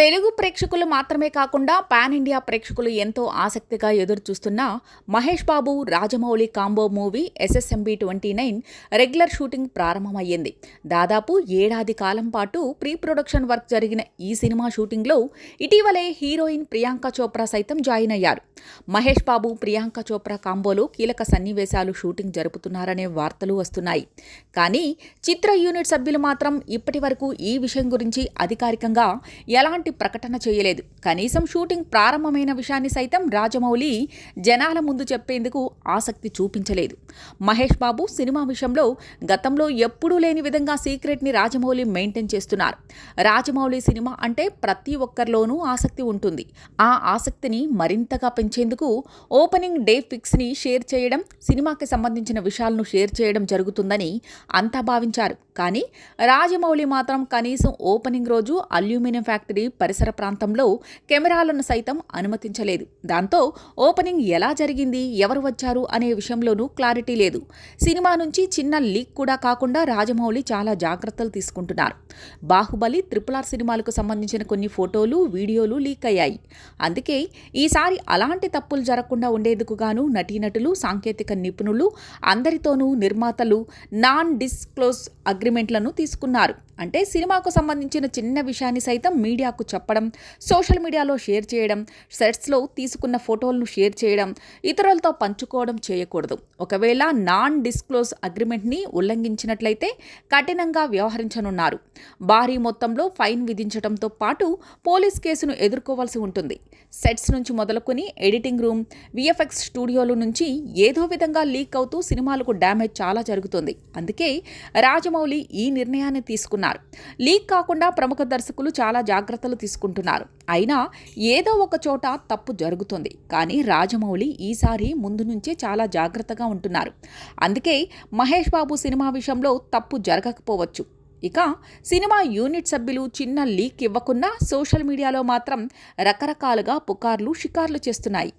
తెలుగు ప్రేక్షకులు మాత్రమే కాకుండా పాన్ ఇండియా ప్రేక్షకులు ఎంతో ఆసక్తిగా ఎదురు చూస్తున్న Mahesh Babu Rajamouli combo movie SSMB twenty nine regular shooting ప్రారంభమయ్యింది. దాదాపు ఏడాది కాలం పాటు ప్రీ ప్రొడక్షన్ వర్క్ జరిగిన ఈ సినిమా షూటింగ్లో ఇటీవలే హీరోయిన్ ప్రియాంక చోప్రా సైతం జాయిన్ అయ్యారు. మహేష్ బాబు ప్రియాంక చోప్రా కాంబోలో కీలక సన్నివేశాలు షూటింగ్ జరుపుతున్నారనే వార్తలు వస్తున్నాయి. కానీ చిత్ర యూనిట్ సభ్యులు మాత్రం ఇప్పటి వరకు ఈ విషయం గురించి అధికారికంగా ఎలాంటి ప్రకటన చేయలేదు. కనీసం షూటింగ్ ప్రారంభమైన విషయాన్ని సైతం రాజమౌళి జనాల ముందు చెప్పేందుకు ఆసక్తి చూపించలేదు. మహేష్ బాబు సినిమా విషయంలో గతంలో ఎప్పుడూ లేని విధంగా సీక్రెట్ని రాజమౌళి మెయింటైన్ చేస్తున్నారు. రాజమౌళి సినిమా అంటే ప్రతి ఒక్కరిలోనూ ఆసక్తి ఉంటుంది. ఆ ఆసక్తిని మరింతగా పెంచేందుకు ఓపెనింగ్ డే ఫిక్స్ని షేర్ చేయడం సినిమాకి సంబంధించిన విషయాలను షేర్ చేయడం జరుగుతుందని అంతా భావించారు. కానీ రాజమౌళి మాత్రం కనీసం ఓపెనింగ్ రోజు అల్యూమినియం ఫ్యాక్టరీ పరిసర ప్రాంతంలో కెమెరాలను సైతం అనుమతించలేదు. దాంతో ఓపెనింగ్ ఎలా జరిగింది ఎవరు వచ్చారు అనే విషయంలోనూ క్లారిటీ లేదు. సినిమా నుంచి చిన్న లీక్ కూడా కాకుండా రాజమౌళి చాలా జాగ్రత్తలు తీసుకుంటున్నారు. బాహుబలి త్రిపుల్ ఆర్ సినిమాలకు సంబంధించిన కొన్ని ఫోటోలు వీడియోలు లీక్ అయ్యాయి. అందుకే ఈసారి అలాంటి తప్పులు జరగకుండా ఉండేందుకు గాను నటీనటులు సాంకేతిక నిపుణులు అందరితోనూ నిర్మాతలు నాన్ డిస్క్లోజ్ అగ్రిమెంట్లను తీసుకున్నారు. అంటే సినిమాకు సంబంధించిన చిన్న విషయాన్ని సైతం మీడియాకు చెప్పడం సోషల్ మీడియాలో షేర్ చేయడం సెట్స్లో తీసుకున్న ఫోటోలను షేర్ చేయడం ఇతరులతో పంచుకోవడం చేయకూడదు. ఒకవేళ నాన్ డిస్క్లోజ్ అగ్రిమెంట్ని ఉల్లంఘించినట్లయితే కఠినంగా వ్యవహరించనున్నారు. భారీ మొత్తంలో ఫైన్ విధించడంతో పాటు పోలీస్ కేసును ఎదుర్కోవాల్సి ఉంటుంది. సెట్స్ నుంచి మొదలుకొని ఎడిటింగ్ రూమ్ విఎఫ్ఎక్స్ స్టూడియోల నుంచి ఏదో విధంగా లీక్ అవుతూ సినిమాలకు డ్యామేజ్ చాలా జరుగుతుంది. అందుకే రాజమౌళి ఈ నిర్ణయాన్ని తీసుకున్నారు. లీక్ కాకుండా ప్రముఖ దర్శకులు చాలా జాగ్రత్తలు తీసుకుంటున్నారు. అయినా ఏదో ఒక చోట తప్పు జరుగుతుంది. కానీ రాజమౌళి ఈసారి ముందు నుంచే చాలా జాగ్రత్తగా ఉంటున్నారు. అందుకే మహేష్ బాబు సినిమా విషయంలో తప్పు జరగకపోవచ్చు. ఇక సినిమా యూనిట్ సభ్యులు చిన్న లీక్ ఇవ్వకున్నా సోషల్ మీడియాలో మాత్రం రకరకాలుగా పుకార్లు షికార్లు చేస్తున్నాయి.